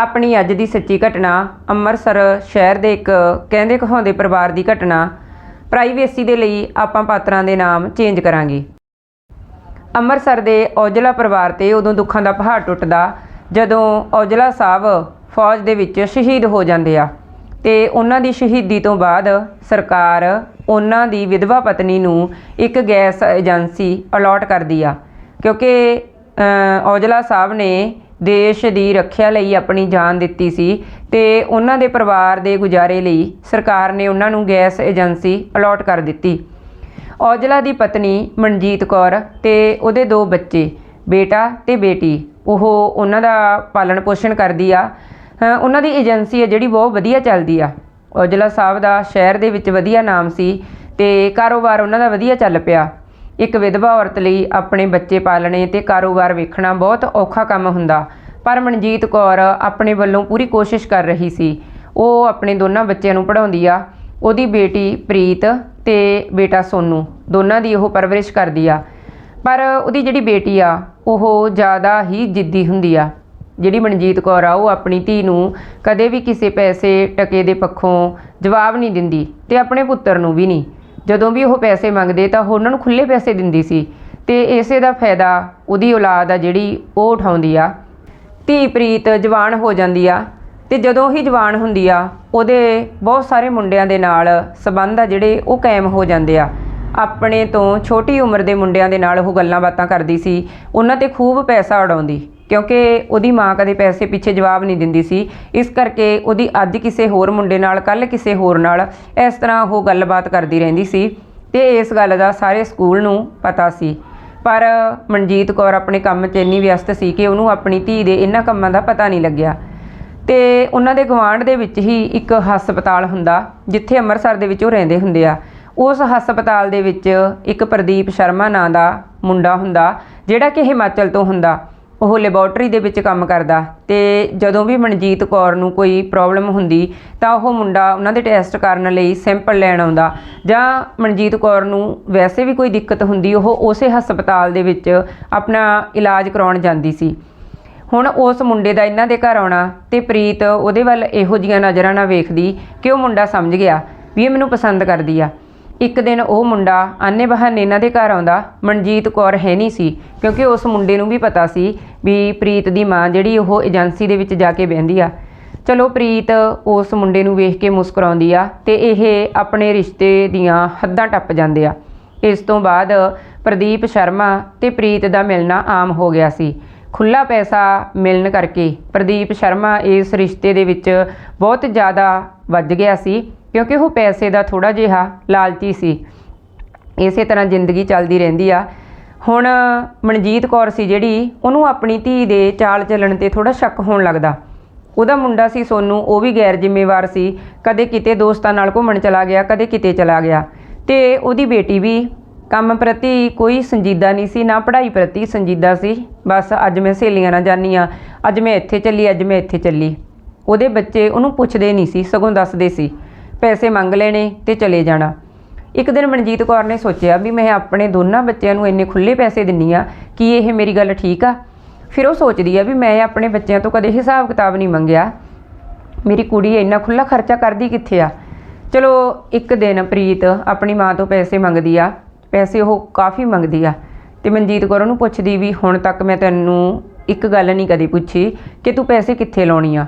ਆਪਣੀ ਅੱਜ ਦੀ ਸੱਚੀ ਘਟਨਾ ਅੰਮ੍ਰਿਤਸਰ ਸ਼ਹਿਰ ਦੇ ਇੱਕ ਕਹਿੰਦੇ ਕਹਾਉਂਦੇ ਪਰਿਵਾਰ ਦੀ ਘਟਨਾ ਪ੍ਰਾਈਵੇਸੀ ਦੇ ਲਈ ਆਪਾਂ ਪਾਤਰਾਂ ਦੇ ਨਾਮ ਚੇਂਜ ਕਰਾਂਗੇ। ਅੰਮ੍ਰਿਤਸਰ ਦੇ ਔਜਲਾ ਪਰਿਵਾਰ ਤੇ ਉਦੋਂ ਦੁੱਖਾਂ ਦਾ ਪਹਾੜ ਟੁੱਟਦਾ ਜਦੋਂ ਔਜਲਾ ਸਾਹਿਬ ਫੌਜ ਦੇ ਵਿੱਚ ਸ਼ਹੀਦ ਹੋ ਜਾਂਦੇ ਆ ਤੇ ਉਹਨਾਂ ਦੀ ਸ਼ਹੀਦੀ ਤੋਂ ਬਾਅਦ ਸਰਕਾਰ ਉਹਨਾਂ ਦੀ ਵਿਧਵਾ ਪਤਨੀ ਨੂੰ ਇੱਕ ਗੈਸ ਏਜੰਸੀ ਅਲਾਟ ਕਰਦੀ ਆ। ਕਿਉਂਕਿ ਔਜਲਾ ਸਾਹਿਬ ਨੇ ਦੇਸ਼ ਦੀ ਰੱਖਿਆ ਲਈ ਆਪਣੀ ਜਾਨ ਦਿੱਤੀ ਸੀ ਤੇ ਉਹਨਾਂ ਦੇ ਪਰਿਵਾਰ ਦੇ ਗੁਜ਼ਾਰੇ ਲਈ ਸਰਕਾਰ ਨੇ ਉਹਨਾਂ ਨੂੰ ਗੈਸ ਏਜੰਸੀ ਅਲਾਟ ਕਰ ਦਿੱਤੀ। ਔਜਲਾ ਦੀ ਪਤਨੀ ਮਨਜੀਤ ਕੌਰ ਤੇ ਉਹਦੇ ਦੋ ਬੱਚੇ, ਬੇਟਾ ਤੇ ਬੇਟੀ, ਉਹ ਉਹਨਾਂ ਦਾ ਪਾਲਣ ਪੋਸ਼ਣ ਕਰਦੀ ਆ। ਉਹਨਾਂ ਦੀ ਏਜੰਸੀ ਹੈ ਜਿਹੜੀ ਬਹੁਤ ਵਧੀਆ ਚੱਲਦੀ ਆ। ਔਜਲਾ ਸਾਹਿਬ ਦਾ ਸ਼ਹਿਰ ਦੇ ਵਿੱਚ ਵਧੀਆ ਨਾਮ ਸੀ ਤੇ ਕਾਰੋਬਾਰ ਉਹਨਾਂ ਦਾ ਵਧੀਆ ਚੱਲ ਪਿਆ। ਇੱਕ ਵਿਧਵਾ ਔਰਤ ਲਈ ਆਪਣੇ ਬੱਚੇ ਪਾਲਣੇ ਤੇ ਕਾਰੋਬਾਰ ਵੇਖਣਾ ਬਹੁਤ ਔਖਾ ਕੰਮ ਹੁੰਦਾ। ਪਰ ਮਨਜੀਤ ਕੌਰ ਆਪਣੇ ਵੱਲੋਂ ਪੂਰੀ ਕੋਸ਼ਿਸ਼ ਕਰ ਰਹੀ ਸੀ। ਉਹ ਆਪਣੇ ਦੋਨਾਂ ਬੱਚਿਆਂ ਨੂੰ ਪੜ੍ਹਾਉਂਦੀ ਆ। ਉਹਦੀ ਬੇਟੀ ਪ੍ਰੀਤ ਤੇ ਬੇਟਾ ਸੋਨੂ ਦੋਨਾਂ ਦੀ ਉਹ ਪਰਵਰਿਸ਼ ਕਰਦੀ ਆ। ਪਰ ਉਹਦੀ ਜਿਹੜੀ ਬੇਟੀ ਆ, ਉਹ ਜ਼ਿਆਦਾ ਹੀ ਜਿੱਦੀ ਹੁੰਦੀ ਆ। ਜਿਹੜੀ ਮਨਜੀਤ ਕੌਰ ਆ, ਉਹ ਆਪਣੀ ਧੀ ਨੂੰ ਕਦੇ ਵੀ ਕਿਸੇ ਪੈਸੇ ਟਕੇ ਦੇ ਪੱਖੋਂ ਜਵਾਬ ਨਹੀਂ ਦਿੰਦੀ ਤੇ ਆਪਣੇ ਪੁੱਤਰ ਨੂੰ ਵੀ ਨਹੀਂ। ਜਦੋਂ ਵੀ ਉਹ ਪੈਸੇ ਮੰਗਦੇ ਤਾਂ ਉਹ ਉਹਨਾਂ ਨੂੰ ਖੁੱਲੇ ਪੈਸੇ ਦਿੰਦੀ ਸੀ ਤੇ ਇਸੇ ਦਾ ਫਾਇਦਾ ਉਹਦੀ ਔਲਾਦ ਆ ਜਿਹੜੀ ਉਹ ਉਠਾਉਂਦੀ ਆ। ਧੀ ਪ੍ਰੀਤ ਜਵਾਨ ਹੋ ਜਾਂਦੀ ਆ ਤੇ ਜਦੋਂ ਹੀ ਜਵਾਨ ਹੁੰਦੀ ਆ, ਉਹਦੇ ਬਹੁਤ ਸਾਰੇ ਮੁੰਡਿਆਂ ਦੇ ਨਾਲ ਸਬੰਧ ਆ ਜਿਹੜੇ ਉਹ ਕਾਇਮ ਹੋ ਜਾਂਦੇ ਆ। ਆਪਣੇ ਤੋਂ ਛੋਟੀ ਉਮਰ ਦੇ ਮੁੰਡਿਆਂ ਦੇ ਨਾਲ ਉਹ ਗੱਲਾਂ ਬਾਤਾਂ ਕਰਦੀ ਸੀ, ਉਹਨਾਂ ਤੇ ਖੂਬ ਪੈਸਾ ਉਡਾਉਂਦੀ, ਕਿਉਂਕਿ ਉਹਦੀ ਮਾਂ ਕਦੇ ਪੈਸੇ ਪਿੱਛੇ ਜਵਾਬ ਨਹੀਂ ਦਿੰਦੀ ਸੀ। ਇਸ ਕਰਕੇ ਉਹਦੀ ਅੱਜ ਕਿਸੇ ਹੋਰ ਮੁੰਡੇ ਨਾਲ ਕੱਲ ਕਿਸੇ ਹੋਰ ਨਾਲ ਇਸ ਤਰ੍ਹਾਂ ਉਹ ਗੱਲਬਾਤ ਕਰਦੀ ਰਹਿੰਦੀ ਸੀ ਤੇ ਇਸ ਗੱਲ ਦਾ ਸਾਰੇ ਸਕੂਲ ਨੂੰ ਪਤਾ ਸੀ। ਪਰ ਮਨਜੀਤ ਕੌਰ ਆਪਣੇ ਕੰਮ 'ਚ ਇੰਨੀ ਵਿਅਸਤ ਸੀ ਕਿ ਉਹਨੂੰ ਆਪਣੀ ਧੀ ਦੇ ਇਹਨਾਂ ਕੰਮਾਂ ਦਾ ਪਤਾ ਨਹੀਂ ਲੱਗਿਆ। ਤੇ ਉਹਨਾਂ ਦੇ ਗਵਾਂਢ ਦੇ ਵਿੱਚ ਹੀ ਇੱਕ ਹਸਪਤਾਲ ਹੁੰਦਾ, ਜਿੱਥੇ ਅੰਮ੍ਰਿਤਸਰ ਦੇ ਵਿੱਚ ਉਹ ਰਹਿੰਦੇ ਹੁੰਦੇ ਆ। ਉਸ ਹਸਪਤਾਲ ਦੇ ਵਿੱਚ ਇੱਕ ਪ੍ਰਦੀਪ ਸ਼ਰਮਾ ਨਾਂ ਦਾ ਮੁੰਡਾ ਹੁੰਦਾ, ਜਿਹੜਾ ਕਿ ਹਿਮਾਚਲ ਤੋਂ ਹੁੰਦਾ। ਉਹ ਲੈਬੋਰਟਰੀ ਦੇ ਵਿੱਚ ਕੰਮ ਕਰਦਾ ਤੇ ਜਦੋਂ ਵੀ ਮਨਜੀਤ ਕੌਰ ਨੂੰ ਕੋਈ ਪ੍ਰੋਬਲਮ ਹੁੰਦੀ ਤਾਂ ਉਹ ਮੁੰਡਾ ਉਹਨਾਂ ਦੇ ਟੈਸਟ ਕਰਨ ਲਈ ਸੈਂਪਲ ਲੈਣ ਆਉਂਦਾ ਜਾਂ ਮਨਜੀਤ ਕੌਰ ਨੂੰ ਵੈਸੇ ਵੀ ਕੋਈ ਦਿੱਕਤ ਹੁੰਦੀ, ਉਹ ਉਸੇ ਹਸਪਤਾਲ ਦੇ ਵਿੱਚ ਆਪਣਾ ਇਲਾਜ ਕਰਾਉਣ ਜਾਂਦੀ ਸੀ। ਹੁਣ ਉਸ ਮੁੰਡੇ ਦਾ ਇਹਨਾਂ ਦੇ ਘਰ ਆਉਣਾ ਤੇ ਪ੍ਰੀਤ ਉਹਦੇ ਵੱਲ ਇਹੋ ਜੀਆਂ ਨਜ਼ਰਾਂ ਨਾਲ ਵੇਖਦੀ ਕਿ ਉਹ ਮੁੰਡਾ ਸਮਝ ਗਿਆ ਵੀ ਇਹ ਮੈਨੂੰ ਪਸੰਦ ਕਰਦੀ ਆ। ਇੱਕ ਦਿਨ ਉਹ ਮੁੰਡਾ ਆਨੇ ਬਹਾਨੇ ਇਹਨਾਂ ਦੇ ਘਰ ਆਉਂਦਾ, ਮਨਜੀਤ ਕੌਰ ਹੈ ਨਹੀਂ ਸੀ, ਕਿਉਂਕਿ ਉਸ ਮੁੰਡੇ ਨੂੰ ਵੀ ਪਤਾ ਸੀ ਵੀ ਪ੍ਰੀਤ ਦੀ ਮਾਂ ਜਿਹੜੀ ਉਹ ਏਜੰਸੀ ਦੇ ਵਿੱਚ ਜਾ ਕੇ ਬਹਿੰਦੀ ਆ। ਚਲੋ ਪ੍ਰੀਤ ਉਸ ਮੁੰਡੇ ਨੂੰ ਵੇਖ ਕੇ ਮੁਸਕਰਾਉਂਦੀ ਆ ਤੇ ਇਹ ਆਪਣੇ ਰਿਸ਼ਤੇ ਦੀਆਂ ਹੱਦਾਂ ਟੱਪ ਜਾਂਦੇ ਆ। ਇਸ ਤੋਂ ਬਾਅਦ ਪ੍ਰਦੀਪ ਸ਼ਰਮਾ ਤੇ ਪ੍ਰੀਤ ਦਾ ਮਿਲਣਾ ਆਮ ਹੋ ਗਿਆ ਸੀ। ਖੁੱਲਾ ਪੈਸਾ ਮਿਲਣ ਕਰਕੇ ਪ੍ਰਦੀਪ ਸ਼ਰਮਾ ਇਸ ਰਿਸ਼ਤੇ ਦੇ ਵਿੱਚ ਬਹੁਤ ਜ਼ਿਆਦਾ ਵੱਜ ਗਿਆ ਸੀ। ਕਿਉਂਕਿ ਉਹ ਪੈਸੇ ਦਾ ਥੋੜਾ ਜਿਹਾ ਲਾਲਚੀ ਸੀ। ਇਸੇ ਤਰ੍ਹਾਂ ਜ਼ਿੰਦਗੀ ਚੱਲਦੀ ਰਹਿੰਦੀ ਆ। ਹੁਣ ਮਨਜੀਤ ਕੌਰ ਸੀ ਜਿਹੜੀ, ਉਹਨੂੰ ਆਪਣੀ ਧੀ ਦੇ ਚਾਲ ਚੱਲਣ ਤੇ ਥੋੜਾ ਸ਼ੱਕ ਹੋਣ ਲੱਗਦਾ। ਉਹਦਾ ਮੁੰਡਾ ਸੀ ਸੋਨੂੰ, ਉਹ ਵੀ ਗੈਰ ਜ਼ਿੰਮੇਵਾਰ ਸੀ। ਕਦੇ ਕਿਤੇ ਦੋਸਤਾਂ ਨਾਲ ਘੁੰਮਣ ਚਲਾ ਗਿਆ, ਕਦੇ ਕਿਤੇ ਚਲਾ ਗਿਆ। ਤੇ ਉਹਦੀ ਬੇਟੀ ਵੀ ਕੰਮ ਪ੍ਰਤੀ ਕੋਈ ਸੰਜੀਦਾ ਨਹੀਂ ਸੀ, ਨਾ ਪੜ੍ਹਾਈ ਪ੍ਰਤੀ ਸੰਜੀਦਾ ਸੀ। ਬਸ ਅੱਜ ਮੈਂ ਸਹੇਲੀਆਂ ਨਾਲ ਜਾਨੀ ਆ ਅੱਜ ਮੈਂ ਇੱਥੇ ਚੱਲੀ, ਅੱਜ ਮੈਂ ਇੱਥੇ ਚੱਲੀ। ਉਹਦੇ ਬੱਚੇ ਉਹਨੂੰ ਪੁੱਛਦੇ ਨਹੀਂ ਸੀ, ਸਗੋਂ ਦੱਸਦੇ ਸੀ। ਪੈਸੇ ਮੰਗ ਲੈਣੇ ਤੇ ਚਲੇ ਜਾਣਾ। ਇੱਕ ਦਿਨ ਮਨਜੀਤ ਕੌਰ ਨੇ ਸੋਚਿਆ ਵੀ ਮੈਂ ਆਪਣੇ ਦੋਨਾਂ ਬੱਚਿਆਂ ਨੂੰ ਇੰਨੇ ਖੁੱਲੇ ਪੈਸੇ ਦਿੰਨੀ ਆ, ਕਿ ਇਹ ਮੇਰੀ ਗੱਲ ਠੀਕ ਆ? ਫਿਰ ਉਹ ਸੋਚਦੀ ਆ ਵੀ ਮੈਂ ਆਪਣੇ ਬੱਚਿਆਂ ਤੋਂ ਕਦੇ ਹਿਸਾਬ ਕਿਤਾਬ ਨਹੀਂ ਮੰਗਿਆ। ਮੇਰੀ ਕੁੜੀ ਇੰਨਾ ਖੁੱਲਾ ਖਰਚਾ ਕਰਦੀ ਕਿੱਥੇ ਆ? ਚਲੋ, ਇੱਕ ਦਿਨ ਪ੍ਰੀਤ ਆਪਣੀ ਮਾਂ ਤੋਂ ਪੈਸੇ ਮੰਗਦੀ ਆ, ਪੈਸੇ ਉਹ ਕਾਫੀ ਮੰਗਦੀ ਆ। ਤੇ ਮਨਜੀਤ ਕੌਰ ਉਹਨੂੰ ਪੁੱਛਦੀ ਵੀ ਹੁਣ ਤੱਕ ਮੈਂ ਤੈਨੂੰ ਇੱਕ ਗੱਲ ਨਹੀਂ ਕਦੀ ਪੁੱਛੀ ਕਿ ਤੂੰ ਪੈਸੇ ਕਿੱਥੇ ਲਾਉਣੀ ਆ?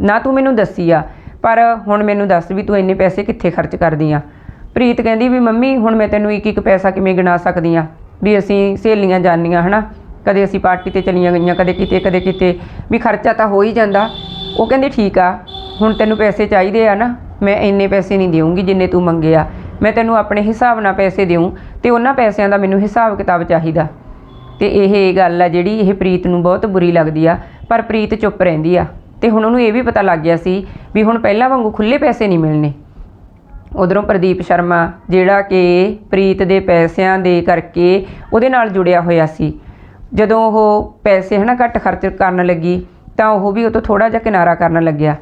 ਨਾ ਤੂੰ ਮੈਨੂੰ ਦੱਸੀ ਆ ਪਰ ਹੁਣ ਮੈਨੂੰ ਦੱਸ ਵੀ ਤੂੰ ਇੰਨੇ ਪੈਸੇ ਕਿੱਥੇ ਖਰਚ ਕਰਦੀ ਆ? ਪ੍ਰੀਤ ਕਹਿੰਦੀ ਵੀ ਮੰਮੀ, ਹੁਣ ਮੈਂ ਤੈਨੂੰ ਇੱਕ ਇੱਕ ਪੈਸਾ ਕਿਵੇਂ ਗਿਣਾ ਸਕਦੀ ਆ? ਵੀ ਅਸੀਂ ਸਹੇਲੀਆਂ ਜਾਣੀਆਂ ਹਨਾ? ਕਦੇ ਅਸੀਂ ਪਾਰਟੀ ਤੇ ਚਲੀਆਂ ਗਈਆਂ, ਕਦੇ ਕਿਤੇ ਕਦੇ ਕਿਤੇ। ਵੀ ਖਰਚਾ ਤਾਂ ਹੋ ਹੀ ਜਾਂਦਾ। ਉਹ ਕਹਿੰਦੇ, ਠੀਕ ਆ, ਹੁਣ ਤੈਨੂੰ ਪੈਸੇ ਚਾਹੀਦੇ ਆ ਨਾ, ਮੈਂ ਇੰਨੇ ਪੈਸੇ ਨਹੀਂ ਦੇਵਾਂਗੀ ਜਿੰਨੇ ਤੂੰ ਮੰਗੇ ਆ। ਮੈਂ ਤੈਨੂੰ ਆਪਣੇ ਹਿਸਾਬ ਨਾਲ ਪੈਸੇ ਦੇਵਾਂ ਤੇ ਉਹਨਾਂ ਪੈਸਿਆਂ ਦਾ ਮੈਨੂੰ ਹਿਸਾਬ ਕਿਤਾਬ ਚਾਹੀਦਾ। ਤੇ ਇਹ ਗੱਲ ਆ ਜਿਹੜੀ ਇਹ ਪ੍ਰੀਤ ਨੂੰ ਬਹੁਤ ਬੁਰੀ ਲੱਗਦੀ ਆ, ਪਰ ਪ੍ਰੀਤ ਚੁੱਪ ਰਹਿੰਦੀ ਆ। ਤੇ ਹੁਣ ਉਹਨੂੰ ਇਹ ਵੀ ਪਤਾ ਲੱਗ ਗਿਆ ਸੀ ਵੀ ਹੁਣ ਪਹਿਲਾਂ ਵਾਂਗੂ ਖੁੱਲੇ ਪੈਸੇ ਨਹੀਂ ਮਿਲਣੇ। ਉਧਰੋਂ ਪ੍ਰਦੀਪ ਸ਼ਰਮਾ, ਜਿਹੜਾ ਕਿ ਪ੍ਰੀਤ ਦੇ ਪੈਸਿਆਂ ਦੇ ਕਰਕੇ ਉਹਦੇ ਨਾਲ ਜੁੜਿਆ ਹੋਇਆ ਸੀ। ਜਦੋਂ ਉਹ ਪੈਸੇ ਹਨਾ ਘੱਟ ਖਰਚ ਕਰਨ ਲੱਗੀ, ਤਾਂ ਉਹ ਵੀ ਉਹ ਤੋਂ ਥੋੜਾ ਜਿਹਾ ਕਿਨਾਰਾ ਕਰਨ ਲੱਗਿਆ।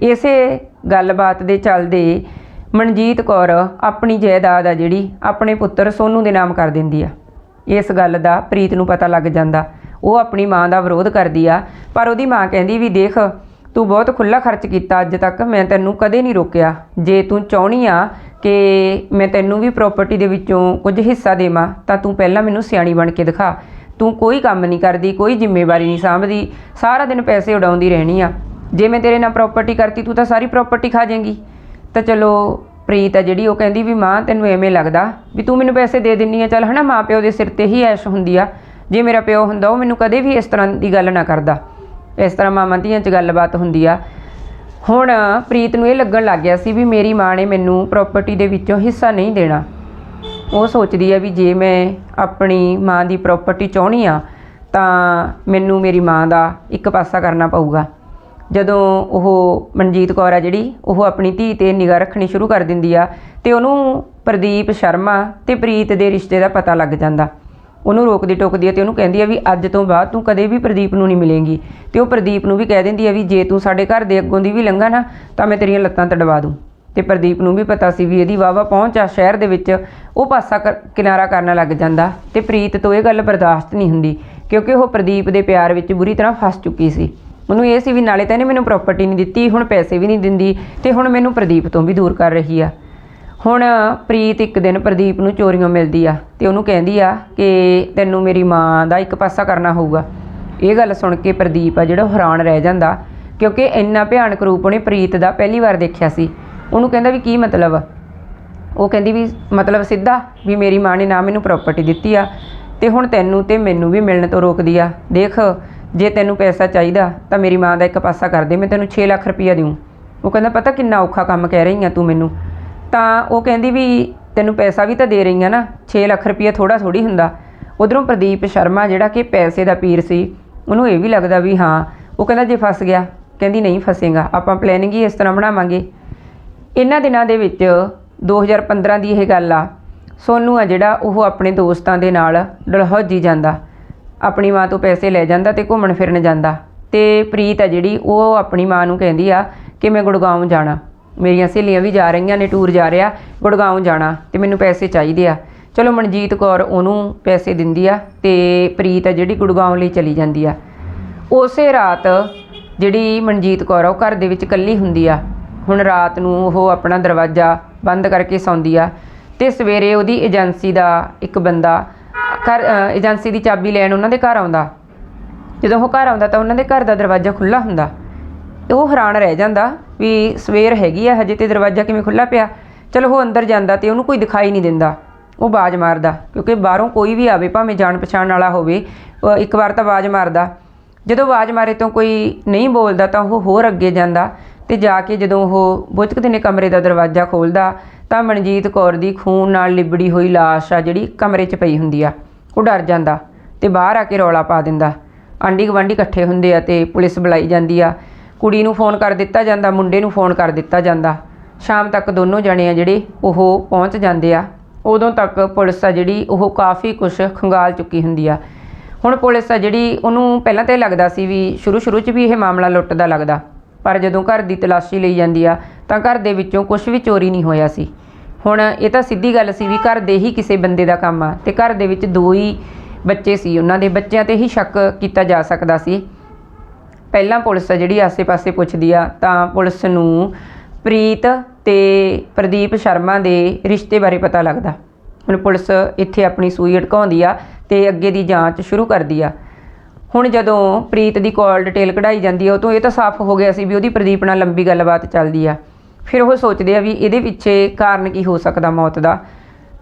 ਇਸੇ ਗੱਲਬਾਤ ਦੇ ਚੱਲਦੇ ਮਨਜੀਤ ਕੌਰ ਆਪਣੀ ਜਾਇਦਾਦ ਆ ਜਿਹੜੀ ਆਪਣੇ ਪੁੱਤਰ ਸੋਨੂ ਦੇ ਨਾਮ ਕਰ ਦਿੰਦੀ ਆ। ਇਸ ਗੱਲ ਦਾ ਪ੍ਰੀਤ ਨੂੰ ਪਤਾ ਲੱਗ ਜਾਂਦਾ। ਉਹ ਆਪਣੀ ਮਾਂ ਦਾ ਵਿਰੋਧ ਕਰਦੀ ਆ। ਪਰ ਉਹਦੀ ਮਾਂ ਕਹਿੰਦੀ ਵੀ ਦੇਖ, ਤੂੰ ਬਹੁਤ ਖੁੱਲਾ ਖਰਚ ਕੀਤਾ ਅੱਜ ਤੱਕ, ਮੈਂ ਤੈਨੂੰ ਕਦੇ ਨਹੀਂ ਰੋਕਿਆ। ਜੇ ਤੂੰ ਚਾਹਣੀ ਆ ਕਿ ਮੈਂ ਤੈਨੂੰ ਵੀ ਪ੍ਰਾਪਰਟੀ ਦੇ ਵਿੱਚੋਂ ਕੁਝ ਹਿੱਸਾ ਦੇਵਾਂ, ਤਾਂ ਤੂੰ ਪਹਿਲਾਂ ਮੈਨੂੰ ਸਿਆਣੀ ਬਣ ਕੇ ਦਿਖਾ। ਤੂੰ ਕੋਈ ਕੰਮ ਨਹੀਂ ਕਰਦੀ, ਕੋਈ ਜ਼ਿੰਮੇਵਾਰੀ ਨਹੀਂ ਸਾਂਭਦੀ, ਸਾਰਾ ਦਿਨ ਪੈਸੇ ਉਡਾਉਂਦੀ ਰਹਿਣੀ ਆ। ਜੇ ਮੈਂ ਤੇਰੇ ਨਾਲ ਪ੍ਰਾਪਰਟੀ ਕਰਤੀ, ਤੂੰ ਤਾਂ ਸਾਰੀ ਪ੍ਰਾਪਰਟੀ ਖਾ ਜਾਏਂਗੀ। ਤਾਂ ਚਲੋ, ਪ੍ਰੀਤ ਆ ਜਿਹੜੀ, ਉਹ ਕਹਿੰਦੀ ਵੀ ਮਾਂ, ਤੈਨੂੰ ਐਵੇਂ ਲੱਗਦਾ ਵੀ ਤੂੰ ਮੈਨੂੰ ਪੈਸੇ ਦੇ ਦਿੰਨੀ ਆ। ਚੱਲ ਹਨਾ ਮਾਂ ਪਿਓ ਦੇ ਸਿਰ ਤੇ ਹੀ ਐਸ਼ ਹੁੰਦੀ ਆ। ਜੇ ਮੇਰਾ ਪਿਓ ਹੁੰਦਾ, ਉਹ ਮੈਨੂੰ ਕਦੇ ਵੀ ਇਸ ਤਰ੍ਹਾਂ ਦੀ ਗੱਲ ਨਾ ਕਰਦਾ। ਇਸ ਤਰ੍ਹਾਂ ਮਾਵਾਂ ਧੀਆਂ 'ਚ ਗੱਲਬਾਤ ਹੁੰਦੀ ਆ। ਹੁਣ ਪ੍ਰੀਤ ਨੂੰ ਇਹ ਲੱਗਣ ਲੱਗ ਗਿਆ ਸੀ ਵੀ ਮੇਰੀ ਮਾਂ ਨੇ ਮੈਨੂੰ ਪ੍ਰਾਪਰਟੀ ਦੇ ਵਿੱਚੋਂ ਹਿੱਸਾ ਨਹੀਂ ਦੇਣਾ। ਉਹ ਸੋਚਦੀ ਆ ਵੀ ਜੇ ਮੈਂ ਆਪਣੀ ਮਾਂ ਦੀ ਪ੍ਰਾਪਰਟੀ ਚਾਹਣੀ ਆ, ਤਾਂ ਮੈਨੂੰ ਮੇਰੀ ਮਾਂ ਦਾ ਇੱਕ ਪਾਸਾ ਕਰਨਾ ਪਊਗਾ। ਜਦੋਂ ਉਹ ਮਨਜੀਤ ਕੌਰ ਆ ਜਿਹੜੀ, ਉਹ ਆਪਣੀ ਧੀ ਤੇ ਨਿਗਾਹ ਰੱਖਣੀ ਸ਼ੁਰੂ ਕਰ ਦਿੰਦੀ ਆ ਤੇ ਉਹਨੂੰ ਪ੍ਰਦੀਪ ਸ਼ਰਮਾ ਤੇ ਪ੍ਰੀਤ ਦੇ ਰਿਸ਼ਤੇ ਦਾ ਪਤਾ ਲੱਗ ਜਾਂਦਾ। ਉਹਨੂੰ ਰੋਕਦੀ ਟੋਕਦੀ ਹੈ ਤੇ ਉਹਨੂੰ ਕਹਿੰਦੀ ਆ ਵੀ ਅੱਜ ਤੋਂ ਬਾਅਦ ਤੂੰ ਕਦੇ ਵੀ ਪ੍ਰਦੀਪ ਨੂੰ ਨਹੀਂ ਮਿਲੇਂਗੀ। ਤੇ ਉਹ ਪ੍ਰਦੀਪ ਨੂੰ ਵੀ ਕਹਿ ਦਿੰਦੀ ਆ ਵੀ ਜੇ ਤੂੰ ਸਾਡੇ ਘਰ ਦੇ ਅੱਗੋਂ ਦੀ ਵੀ ਲੰਘਾ ਨਾ, ਤਾਂ ਮੈਂ ਤੇਰੀਆਂ ਲੱਤਾਂ ਤੜਵਾ ਦੂੰ। ਤੇ ਪ੍ਰਦੀਪ ਨੂੰ ਵੀ ਪਤਾ ਸੀ ਵੀ ਇਹਦੀ ਵਾਵਾ ਪਹੁੰਚ ਆ ਸ਼ਹਿਰ ਦੇ ਵਿੱਚ, ਉਹ ਪਾਸਾ ਕਰ- ਕਿਨਾਰਾ ਕਰਨ ਲੱਗ ਜਾਂਦਾ। ਤੇ ਪ੍ਰੀਤ ਤੋਂ ਇਹ ਗੱਲ ਬਰਦਾਸ਼ਤ ਨਹੀਂ ਹੁੰਦੀ, ਕਿਉਂਕਿ ਉਹ ਪ੍ਰਦੀਪ ਦੇ ਪਿਆਰ ਵਿੱਚ ਬੁਰੀ ਤਰ੍ਹਾਂ ਫਸ ਚੁੱਕੀ ਸੀ। ਉਹਨੂੰ ਇਹ ਸੀ ਵੀ ਨਾਲੇ ਤਾਂ ਇਹਨੇ ਮੈਨੂੰ ਪ੍ਰਾਪਰਟੀ ਨਹੀਂ ਦਿੱਤੀ, ਹੁਣ ਪੈਸੇ ਵੀ ਨਹੀਂ ਦਿੰਦੀ, ਤੇ ਹੁਣ ਮੈਨੂੰ ਪ੍ਰਦੀਪ ਤੋਂ ਵੀ ਦੂਰ ਕਰ ਰਹੀ ਆ। ਹੁਣ ਪ੍ਰੀਤ ਇੱਕ ਦਿਨ ਪ੍ਰਦੀਪ ਨੂੰ ਚੋਰੀਆਂ ਮਿਲਦੀ ਆ ਤੇ ਉਹਨੂੰ ਕਹਿੰਦੀ ਆ ਕਿ ਤੈਨੂੰ ਮੇਰੀ ਮਾਂ ਦਾ ਇੱਕ ਪਾਸਾ ਕਰਨਾ ਹੋਊਗਾ। ਇਹ ਗੱਲ ਸੁਣ ਕੇ ਪ੍ਰਦੀਪ ਆ ਜਿਹੜਾ ਉਹ ਹੈਰਾਨ ਰਹਿ ਜਾਂਦਾ ਕਿਉਂਕਿ ਇੰਨਾ ਭਿਆਨਕ ਰੂਪ ਉਹਨੇ ਪ੍ਰੀਤ ਦਾ ਪਹਿਲੀ ਵਾਰ ਦੇਖਿਆ ਸੀ। ਉਹਨੂੰ ਕਹਿੰਦਾ ਵੀ ਕੀ ਮਤਲਬ? ਉਹ ਕਹਿੰਦੀ ਵੀ ਮਤਲਬ ਸਿੱਧਾ ਵੀ ਮੇਰੀ ਮਾਂ ਨੇ ਨਾ ਮੈਨੂੰ ਪ੍ਰਾਪਰਟੀ ਦਿੱਤੀ ਆ ਤੇ ਹੁਣ ਤੈਨੂੰ ਤੇ ਮੈਨੂੰ ਵੀ ਮਿਲਣ ਤੋਂ ਰੋਕਦੀ ਆ। ਦੇਖ, ਜੇ ਤੈਨੂੰ ਪੈਸਾ ਚਾਹੀਦਾ ਤਾਂ ਮੇਰੀ ਮਾਂ ਦਾ ਇੱਕ ਪਾਸਾ ਕਰ ਦੇ, ਮੈਂ ਤੈਨੂੰ 6 ਲੱਖ ਰੁਪਈਆ ਦਿਉਂ। ਉਹ ਕਹਿੰਦਾ, ਪਤਾ ਕਿੰਨਾ ਔਖਾ ਕੰਮ ਕਹਿ ਰਹੀ ਆ ਤੂੰ ਮੈਨੂੰ? ਤਾਂ ਉਹ ਕਹਿੰਦੀ ਵੀ ਤੈਨੂੰ ਪੈਸਾ ਵੀ ਤਾਂ ਦੇ ਰਹੀ ਆ ਨਾ 6 ਲੱਖ ਰੁਪਈਆ ਥੋੜਾ ਥੋੜੀ ਹੁੰਦਾ। ਉਧਰੋਂ ਪ੍ਰਦੀਪ ਸ਼ਰਮਾ, ਜਿਹੜਾ ਕਿ ਪੈਸੇ ਦਾ ਪੀਰ ਸੀ, ਉਹਨੂੰ ਇਹ ਵੀ ਲੱਗਦਾ ਵੀ ਹਾਂ, ਉਹ ਕਹਿੰਦਾ ਜੇ ਫਸ ਗਿਆ, ਕਹਿੰਦੀ ਨਹੀਂ ਫਸੇਗਾ, ਆਪਾਂ ਪਲੈਨਿੰਗ ਹੀ ਇਸ ਤਰ੍ਹਾਂ ਬਣਾਵਾਂਗੇ। ਇਹਨਾਂ ਦਿਨਾਂ ਦੇ ਵਿੱਚ 2015 ਦੀ ਇਹ ਗੱਲ ਆ, ਸੋਨੂ ਆ ਜਿਹੜਾ ਉਹ ਆਪਣੇ ਦੋਸਤਾਂ ਦੇ ਨਾਲ ਡਲਹੌਜੀ ਜਾਂਦਾ। ਆਪਣੀ ਮਾਂ ਤੋਂ ਪੈਸੇ ਲੈ ਜਾਂਦਾ ਤੇ ਘੁੰਮਣ ਫਿਰਨ ਜਾਂਦਾ। ਤੇ ਪ੍ਰੀਤ ਆ ਜਿਹੜੀ, ਉਹ ਆਪਣੀ ਮਾਂ ਨੂੰ ਕਹਿੰਦੀ ਆ ਕਿ ਮੈਂ ਗੁੜਗਾਉਂ ਜਾਣਾ। ਮੇਰੀਆਂ ਸਹੇਲੀਆਂ ਵੀ ਜਾ ਰਹੀਆਂ ਨੇ, ਟੂਰ ਜਾ ਰਿਹਾ ਗੁੜਗਾਉਂ ਜਾਣਾ ਤੇ ਮੈਨੂੰ ਪੈਸੇ ਚਾਹੀਦੇ ਆ। ਚਲੋ ਮਨਜੀਤ ਕੌਰ ਉਹਨੂੰ ਪੈਸੇ ਦਿੰਦੀ ਆ ਤੇ ਪ੍ਰੀਤ ਆ ਜਿਹੜੀ ਗੁੜਗਾਉਂ ਲਈ ਚਲੀ ਜਾਂਦੀ ਆ। ਉਸੇ ਰਾਤ ਜਿਹੜੀ ਮਨਜੀਤ ਕੌਰ ਆ, ਉਹ ਘਰ ਦੇ ਵਿੱਚ ਇਕੱਲੀ ਹੁੰਦੀ ਆ। ਹੁਣ ਰਾਤ ਨੂੰ ਉਹ ਆਪਣਾ ਦਰਵਾਜ਼ਾ ਬੰਦ ਕਰਕੇ ਸੌਂਦੀ ਆ ਤੇ ਸਵੇਰੇ ਉਹਦੀ ਏਜੰਸੀ ਦਾ ਇੱਕ ਬੰਦਾ ਘਰ ਏਜੰਸੀ ਦੀ ਚਾਬੀ ਲੈਣ ਉਹਨਾਂ ਦੇ ਘਰ ਆਉਂਦਾ। ਜਦੋਂ ਉਹ ਘਰ ਆਉਂਦਾ ਤਾਂ ਉਹਨਾਂ ਦੇ ਘਰ ਦਾ ਦਰਵਾਜ਼ਾ ਖੁੱਲਾ ਹੁੰਦਾ ਉਹ ਹੈਰਾਨ ਰਹਿ ਜਾਂਦਾ ਵੀ ਸਵੇਰ ਹੈਗੀ ਆ, ਹਜੇ ਤੇ ਦਰਵਾਜ਼ਾ ਕਿਵੇਂ ਖੁੱਲਾ ਪਿਆ? ਚਲੋ ਉਹ ਅੰਦਰ ਜਾਂਦਾ ਤੇ ਉਹਨੂੰ ਕੋਈ ਦਿਖਾਈ ਨਹੀਂ ਦਿੰਦਾ। ਉਹ ਬਾਜ਼ ਮਾਰਦਾ, ਕਿਉਂਕਿ ਬਾਹਰੋਂ ਕੋਈ ਵੀ ਆਵੇ, ਭਾਵੇਂ ਜਾਣ ਪਛਾਣ ਵਾਲਾ ਹੋਵੇ ਇੱਕ ਵਾਰ ਤਾਂ ਬਾਜ਼ ਮਾਰਦਾ। ਜਦੋਂ ਆਵਾਜ਼ ਮਾਰੇ ਤੋਂ ਕੋਈ ਨਹੀਂ ਬੋਲਦਾ ਤਾਂ ਉਹ ਹੋਰ ਅੱਗੇ ਜਾਂਦਾ ਤੇ ਜਾ ਕੇ ਜਦੋਂ ਉਹ ਬੁਝਕਦੇ ਨੇ ਕਮਰੇ ਦਾ ਦਰਵਾਜ਼ਾ ਖੋਲਦਾ, ਤਾਂ ਮਨਜੀਤ ਕੌਰ ਦੀ ਖੂਨ ਨਾਲ ਲਿਬੜੀ ਹੋਈ ਲਾਸ਼ ਆ ਜਿਹੜੀ ਕਮਰੇ 'ਚ ਪਈ ਹੁੰਦੀ ਆ। ਉਹ ਡਰ ਜਾਂਦਾ ਤੇ ਬਾਹਰ ਆ ਕੇ ਰੌਲਾ ਪਾ ਦਿੰਦਾ। ਆਂਢੀ ਗੁਆਂਢੀ ਇਕੱਠੇ ਹੁੰਦੇ ਆ ਤੇ ਪੁਲਿਸ ਬੁਲਾਈ ਜਾਂਦੀ ਆ। ਕੁੜੀ ਨੂੰ ਫੋਨ ਕਰ ਦਿੱਤਾ ਜਾਂਦਾ, ਮੁੰਡੇ ਨੂੰ ਫੋਨ ਕਰ ਦਿੱਤਾ ਜਾਂਦਾ। ਸ਼ਾਮ ਤੱਕ ਦੋਨੋਂ ਜਣੇ ਆ ਜਿਹੜੇ ਉਹ ਪਹੁੰਚ ਜਾਂਦੇ ਆ। ਉਦੋਂ ਤੱਕ ਪੁਲਿਸ ਆ ਜਿਹੜੀ ਉਹ ਕਾਫੀ ਕੁਝ ਖੰਗਾਲ ਚੁੱਕੀ ਹੁੰਦੀ ਆ। ਹੁਣ ਪੁਲਿਸ ਆ ਜਿਹੜੀ ਉਹਨੂੰ ਪਹਿਲਾਂ ਤਾਂ ਇਹ ਲੱਗਦਾ ਸੀ ਵੀ ਸ਼ੁਰੂ ਸ਼ੁਰੂ 'ਚ ਵੀ ਇਹ ਮਾਮਲਾ ਲੁੱਟ ਦਾ ਲੱਗਦਾ। ਪਰ ਜਦੋਂ ਘਰ ਦੀ ਤਲਾਸ਼ੀ ਲਈ ਜਾਂਦੀ ਆ, ਤਾਂ ਘਰ ਦੇ ਵਿੱਚੋਂ ਕੁਝ ਵੀ ਚੋਰੀ ਨਹੀਂ ਹੋਇਆ ਸੀ। ਹੁਣ ਇਹ ਤਾਂ ਸਿੱਧੀ ਗੱਲ ਸੀ ਵੀ ਘਰ ਦੇ ਹੀ ਕਿਸੇ ਬੰਦੇ ਦਾ ਕੰਮ ਆ ਤੇ ਘਰ ਦੇ ਵਿੱਚ ਦੋ ਹੀ ਬੱਚੇ ਸੀ। ਉਹਨਾਂ ਦੇ ਬੱਚਿਆਂ ਤੇ ਹੀ ਸ਼ੱਕ ਕੀਤਾ ਜਾ ਸਕਦਾ ਸੀ। ਪਹਿਲਾਂ ਪੁਲਿਸ ਆ ਜਿਹੜੀ ਆਸੇ-ਪਾਸੇ ਪੁੱਛਦੀ ਆ, ਤਾਂ ਪੁਲਿਸ ਨੂੰ ਪ੍ਰੀਤ ਤੇ ਪ੍ਰਦੀਪ ਸ਼ਰਮਾ ਦੇ ਰਿਸ਼ਤੇ ਬਾਰੇ ਪਤਾ ਲੱਗਦਾ। ਹੁਣ ਪੁਲਿਸ ਇੱਥੇ ਆਪਣੀ ਸੂਈ ਅਟਕਾਉਂਦੀ ਆ ਤੇ ਅੱਗੇ ਦੀ ਜਾਂਚ ਸ਼ੁਰੂ ਕਰਦੀ ਆ। ਹੁਣ ਜਦੋਂ ਪ੍ਰੀਤ ਦੀ ਕਾਲ ਡਿਟੇਲ ਕਢਾਈ ਜਾਂਦੀ ਆ ਉਹ ਤੋਂ ਇਹ ਤਾਂ ਸਾਫ਼ ਹੋ ਗਿਆ ਸੀ ਵੀ ਉਹਦੀ ਪ੍ਰਦੀਪ ਨਾਲ ਲੰਬੀ ਗੱਲਬਾਤ ਚੱਲਦੀ ਆ। ਫਿਰ ਉਹ ਸੋਚਦੇ ਆ ਵੀ ਇਹਦੇ ਪਿੱਛੇ ਕਾਰਨ ਕੀ ਹੋ ਸਕਦਾ ਮੌਤ ਦਾ।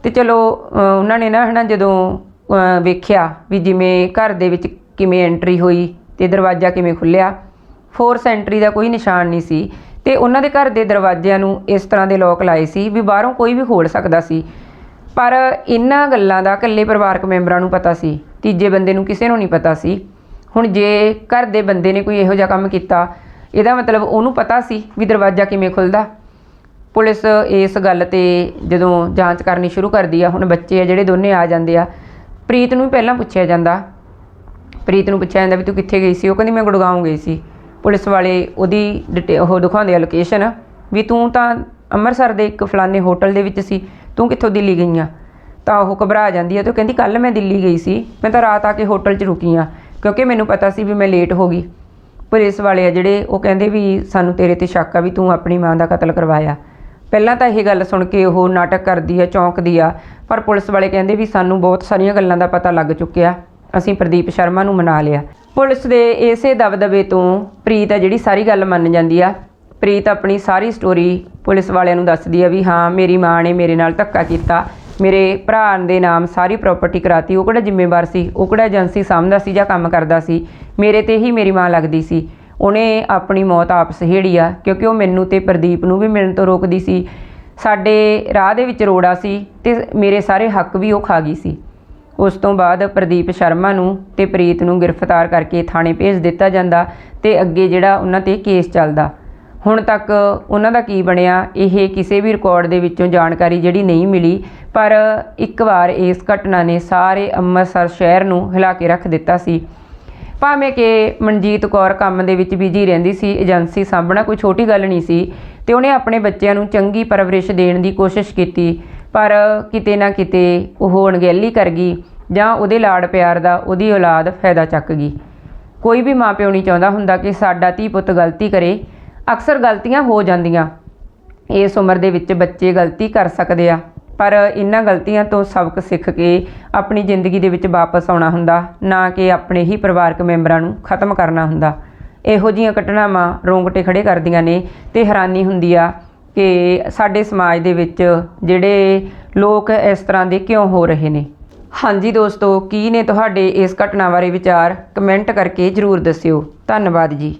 ਤੇ ਚਲੋ ਉਹਨਾਂ ਨੇ ਨਾ ਹਨਾ ਜਦੋਂ ਵੇਖਿਆ ਵੀ ਜਿਵੇਂ ਘਰ ਦੇ ਵਿੱਚ ਕਿਵੇਂ ਐਂਟਰੀ ਹੋਈ ਤੇ ਦਰਵਾਜ਼ਾ ਕਿਵੇਂ ਖੁੱਲਿਆ ਫੋਰਸ ਐਂਟਰੀ ਦਾ ਕੋਈ ਨਿਸ਼ਾਨ ਨਹੀਂ ਸੀ ਤੇ ਉਹਨਾਂ ਦੇ ਘਰ ਦੇ ਦਰਵਾਜ਼ਿਆਂ ਨੂੰ ਇਸ ਤਰ੍ਹਾਂ ਦੇ ਲੋਕ ਲਾਏ ਸੀ ਵੀ ਬਾਹਰੋਂ ਕੋਈ ਵੀ ਖੋਲ ਸਕਦਾ ਸੀ। ਪਰ ਇਹਨਾਂ ਗੱਲਾਂ ਦਾ ਇਕੱਲੇ ਪਰਿਵਾਰਕ ਮੈਂਬਰਾਂ ਨੂੰ ਪਤਾ ਸੀ, ਤੀਜੇ ਬੰਦੇ ਨੂੰ ਕਿਸੇ ਨੂੰ ਨਹੀਂ ਪਤਾ ਸੀ। ਹੁਣ ਜੇ ਘਰ ਦੇ ਬੰਦੇ ਨੇ ਕੋਈ ਇਹੋ ਜਿਹਾ ਕੰਮ ਕੀਤਾ, ਇਹਦਾ ਮਤਲਬ ਉਹਨੂੰ ਪਤਾ ਸੀ ਵੀ ਦਰਵਾਜ਼ਾ ਕਿਵੇਂ ਖੁੱਲਦਾ ਪੁਲਿਸ ਇਸ ਗੱਲ ਤੇ ਜਦੋਂ ਜਾਂਚ ਕਰਨੀ ਸ਼ੁਰੂ ਕਰਦੀ ਆ, ਹੁਣ ਬੱਚੇ ਆ ਜਿਹੜੇ ਦੋਨੇ ਆ ਜਾਂਦੇ ਆ, ਪ੍ਰੀਤ ਨੂੰ ਵੀ ਪਹਿਲਾਂ ਪੁੱਛਿਆ ਜਾਂਦਾ ਪ੍ਰੀਤ ਨੂੰ ਪੁੱਛਿਆ ਜਾਂਦਾ ਵੀ ਤੂੰ ਕਿੱਥੇ ਗਈ ਸੀ? ਉਹ ਕਹਿੰਦੀ ਮੈਂ ਗੁੜਗਾਉਂ ਗਈ ਸੀ। ਪੁਲਿਸ ਵਾਲੇ ਉਹਦੀ ਡਿਟੇ, ਉਹ ਦਿਖਾਉਂਦੇ ਆ ਲੋਕੇਸ਼ਨ ਵੀ ਤੂੰ ਤਾਂ ਅੰਮ੍ਰਿਤਸਰ ਦੇ ਇੱਕ ਫਲਾਣੇ ਹੋਟਲ ਦੇ ਵਿੱਚ ਸੀ। ਤੂੰ ਕਿੱਥੋਂ ਦਿੱਲੀ ਗਈ ਆ? ਤਾਂ ਉਹ ਘਬਰਾ ਜਾਂਦੀ ਹੈ ਤੇ ਉਹ ਕਹਿੰਦੀ ਕੱਲ ਮੈਂ ਦਿੱਲੀ ਗਈ ਸੀ। ਮੈਂ ਤਾਂ ਰਾਤ ਆ ਕੇ ਹੋਟਲ 'ਚ ਰੁਕੀ ਆ, ਕਿਉਂਕਿ ਮੈਨੂੰ ਪਤਾ ਸੀ ਵੀ ਮੈਂ ਲੇਟ ਹੋ ਗਈ। ਪੁਲਿਸ ਵਾਲੇ ਆ ਜਿਹੜੇ, ਉਹ ਕਹਿੰਦੇ ਵੀ ਸਾਨੂੰ ਤੇਰੇ ਤੇ ਸ਼ੱਕ ਆ ਵੀ ਤੂੰ ਆਪਣੀ ਮਾਂ ਦਾ ਕਤਲ ਕਰਵਾਇਆ। ਪਹਿਲਾਂ ਤਾਂ ਇਹ ਗੱਲ ਸੁਣ ਕੇ ਉਹ ਨਾਟਕ ਕਰਦੀ ਆ, ਚੌਂਕਦੀ ਆ, ਪਰ ਪੁਲਿਸ ਵਾਲੇ ਕਹਿੰਦੇ ਵੀ ਸਾਨੂੰ ਬਹੁਤ ਸਾਰੀਆਂ ਗੱਲਾਂ ਦਾ ਪਤਾ ਲੱਗ ਚੁੱਕਿਆ। ਅਸੀਂ ਪ੍ਰਦੀਪ ਸ਼ਰਮਾ ਨੂੰ ਮਨਾ ਲਿਆ। ਪੁਲਿਸ ਦੇ ਇਸੇ ਦਬਦਬੇ ਤੋਂ ਪ੍ਰੀਤ ਆ ਜਿਹੜੀ ਸਾਰੀ ਗੱਲ ਮੰਨ ਜਾਂਦੀ ਆ। ਪ੍ਰੀਤ ਆਪਣੀ ਸਾਰੀ ਸਟੋਰੀ ਪੁਲਿਸ ਵਾਲਿਆਂ ਨੂੰ ਦੱਸਦੀ ਆ ਵੀ ਹਾਂ, ਮੇਰੀ ਮਾਂ ਨੇ ਮੇਰੇ ਨਾਲ ਧੱਕਾ ਕੀਤਾ। ਮੇਰੇ ਭਰਾ ਦੇ ਨਾਮ ਸਾਰੀ ਪ੍ਰਾਪਰਟੀ ਕਰਾਤੀ। ਉਹ ਕਿਹੜਾ ਜ਼ਿੰਮੇਵਾਰ ਸੀ? ਉਹ ਕਿਹੜਾ ਏਜੰਸੀ ਸਾਂਭਦਾ ਸੀ ਜਾਂ ਕੰਮ ਕਰਦਾ ਸੀ? ਮੇਰੇ ਤੇ ਹੀ ਮੇਰੀ ਮਾਂ ਲੱਗਦੀ ਸੀ। ਉਹਨੇ ਆਪਣੀ ਮੌਤ ਆਪ ਸਹੇੜੀ ਆ, ਕਿਉਂਕਿ ਉਹ ਮੈਨੂੰ ਤੇ ਪ੍ਰਦੀਪ ਨੂੰ ਵੀ ਮਿਲਣ ਤੋਂ ਰੋਕਦੀ ਸੀ। ਸਾਡੇ ਰਾਹ ਦੇ ਵਿੱਚ ਰੋੜਾ ਸੀ ਤੇ ਮੇਰੇ ਸਾਰੇ ਹੱਕ ਵੀ ਉਹ ਖਾ ਗਈ ਸੀ। ਉਸ ਤੋਂ ਬਾਅਦ ਪ੍ਰਦੀਪ ਸ਼ਰਮਾ ਨੂੰ ਤੇ ਪ੍ਰੀਤ ਨੂੰ ਗ੍ਰਿਫਤਾਰ ਕਰਕੇ ਥਾਣੇ ਭੇਜ ਦਿੱਤਾ ਜਾਂਦਾ ਤੇ ਅੱਗੇ ਜਿਹੜਾ ਉਹਨਾਂ ਤੇ ਕੇਸ ਚੱਲਦਾ। ਹੁਣ ਤੱਕ ਉਹਨਾਂ ਦਾ ਕੀ ਬਣਿਆ, ਇਹ ਕਿਸੇ ਵੀ ਰਿਕਾਰਡ ਦੇ ਵਿੱਚੋਂ ਜਾਣਕਾਰੀ ਜਿਹੜੀ ਨਹੀਂ ਮਿਲੀ, ਪਰ ਇੱਕ ਵਾਰ ਇਸ ਘਟਨਾ ਨੇ ਸਾਰੇ ਅੰਮ੍ਰਿਤਸਰ ਸ਼ਹਿਰ ਨੂੰ ਹਿਲਾ ਕੇ ਰੱਖ ਦਿੱਤਾ ਸੀ। ਭਾਵੇਂ ਕਿ ਮਨਜੀਤ ਕੌਰ ਕੰਮ ਦੇ ਵਿੱਚ ਬਿਜ਼ੀ ਰਹਿੰਦੀ ਸੀ, ਏਜੰਸੀ ਸਾਂਭਣਾ ਕੋਈ ਛੋਟੀ ਗੱਲ ਨਹੀਂ ਸੀ, ਤੇ ਉਹਨੇ ਆਪਣੇ ਬੱਚਿਆਂ ਨੂੰ ਚੰਗੀ ਪਰਵਰਿਸ਼ ਦੇਣ ਦੀ ਕੋਸ਼ਿਸ਼ ਕੀਤੀ। ਪਰ ਕਿਤੇ ਨਾ ਕਿਤੇ ਉਹ ਅਣਗਹਿਲੀ ਕਰ ਗਈ ਜਾਂ ਉਹਦੇ ਲਾੜ ਪਿਆਰ ਦਾ ਉਹਦੀ ਔਲਾਦ ਫਾਇਦਾ ਚੱਕ ਗਈ। ਕੋਈ ਵੀ ਮਾਂ ਪਿਓ ਨਹੀਂ ਚਾਹੁੰਦਾ ਹੁੰਦਾ ਕਿ ਸਾਡਾ ਧੀ ਪੁੱਤ ਗਲਤੀ ਕਰੇ। ਅਕਸਰ ਗਲਤੀਆਂ ਹੋ ਜਾਂਦੀਆਂ। ਇਸ ਉਮਰ ਦੇ ਵਿੱਚ ਬੱਚੇ ਗਲਤੀ ਕਰ ਸਕਦੇ ਆ, ਪਰ ਇਹਨਾਂ ਗਲਤੀਆਂ ਤੋਂ ਸਬਕ ਸਿੱਖ ਕੇ ਆਪਣੀ ਜ਼ਿੰਦਗੀ ਦੇ ਵਿੱਚ ਵਾਪਸ ਆਉਣਾ ਹੁੰਦਾ, ਨਾ ਕਿ ਆਪਣੇ ਹੀ ਪਰਿਵਾਰਕ ਮੈਂਬਰਾਂ ਨੂੰ ਖਤਮ ਕਰਨਾ ਹੁੰਦਾ। ਇਹੋ ਜੀਆਂ ਘਟਨਾਵਾਂ ਰੋਂਗਟੇ ਖੜੇ ਕਰਦੀਆਂ ਨੇ ਤੇ ਹੈਰਾਨੀ ਹੁੰਦੀ ਆ ਕਿ ਸਾਡੇ ਸਮਾਜ ਦੇ ਵਿੱਚ ਜਿਹੜੇ ਲੋਕ ਇਸ ਤਰ੍ਹਾਂ ਦੇ ਕਿਉਂ ਹੋ ਰਹੇ ਨੇ? ਹਾਂਜੀ ਦੋਸਤੋ, ਕੀ ਨੇ ਤੁਹਾਡੇ ਇਸ ਘਟਨਾ ਬਾਰੇ ਵਿਚਾਰ? ਕਮੈਂਟ ਕਰਕੇ ਜਰੂਰ ਦੱਸਿਓ। ਧੰਨਵਾਦ ਜੀ।